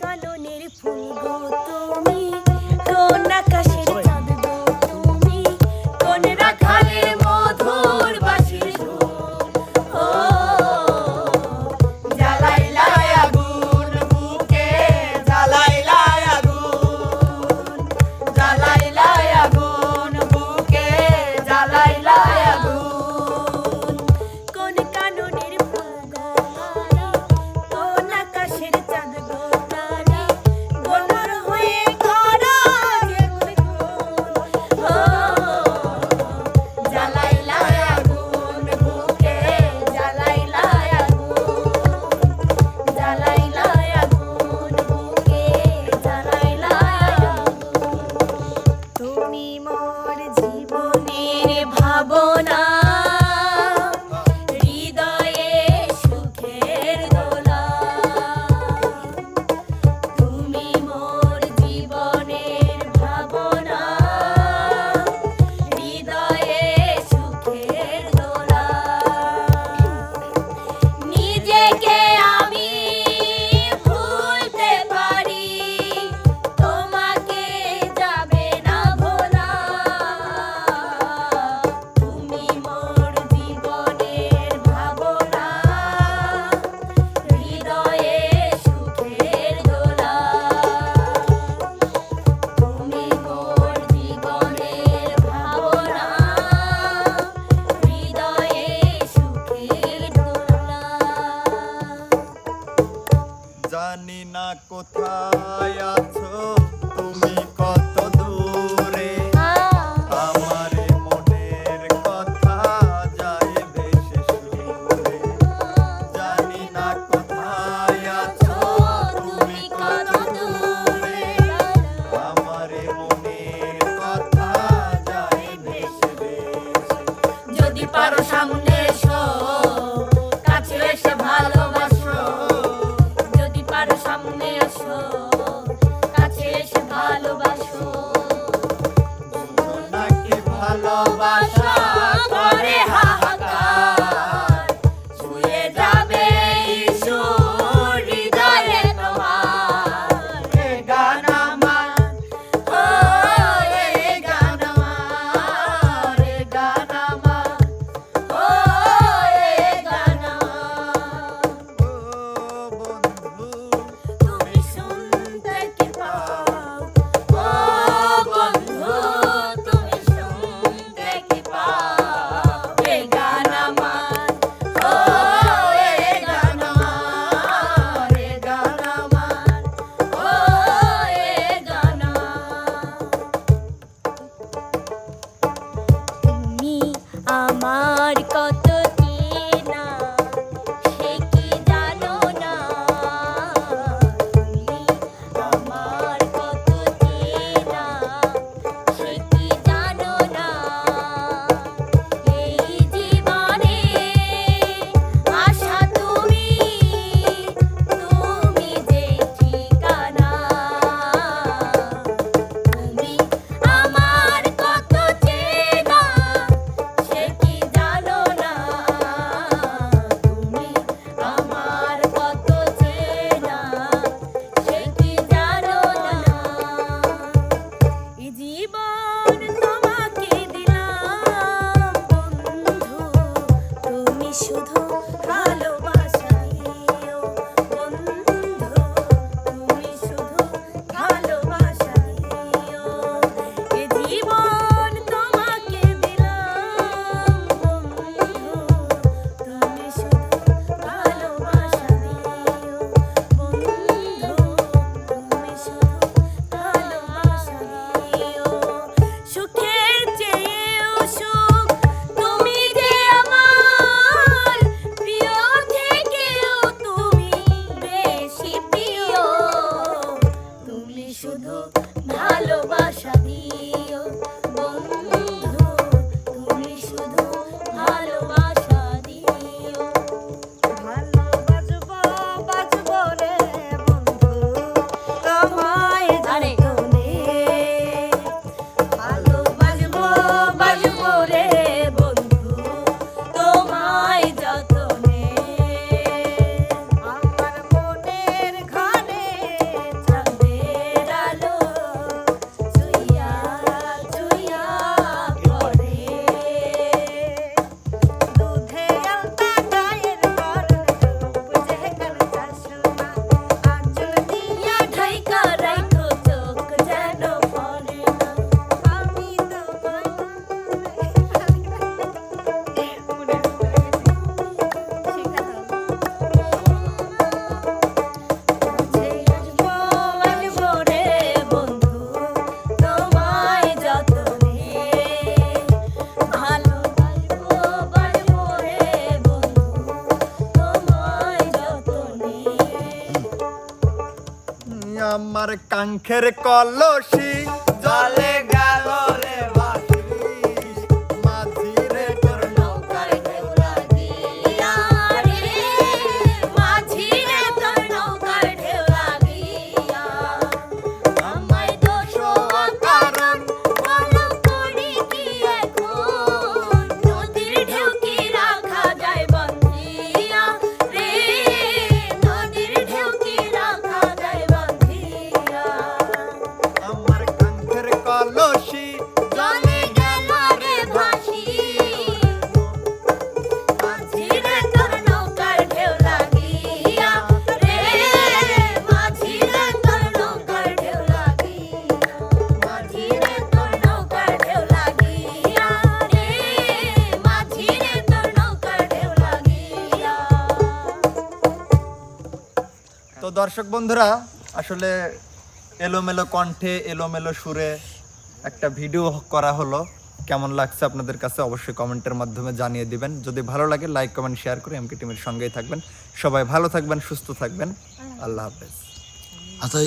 কাননের ফুল গো তুমি। কোথায় আছো? তুমি কত আমার কাঙ্ক্ষের কলসি জলে দর্শক বন্ধুরা, আসলে এলোমেলো কণ্ঠে, এলোমেলো সুরে একটা ভিডিও করা হলো। কেমন লাগছে আপনাদের কাছে অবশ্যই কমেন্টের মাধ্যমে জানিয়ে দিবেন। যদি ভালো লাগে, লাইক, কমেন্ট, শেয়ার করে এমকে টিমের সঙ্গেই থাকবেন। সবাই ভালো থাকবেন, সুস্থ থাকবেন। আল্লাহ হাফেজ। আচ্ছা